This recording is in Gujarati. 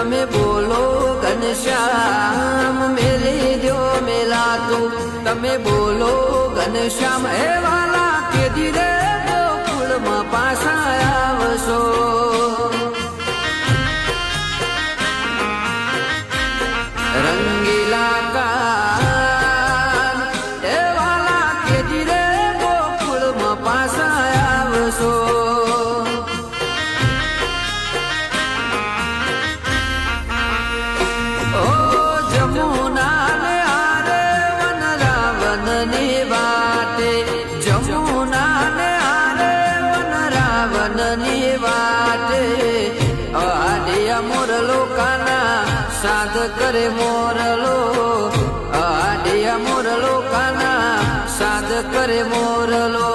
તમે બોલો ઘનશ્યામ મેલી દો મેલા તું તમે બોલો ઘનશ્યામ હે વાલા કે દીરે રાવણની વાટે જમુના ને આરે વન રાવણની વાટે. આડિયા મોરલો કાના સાધ કરે મોરલો આડિયા મોરલો કાના સાધ કરે મોરલો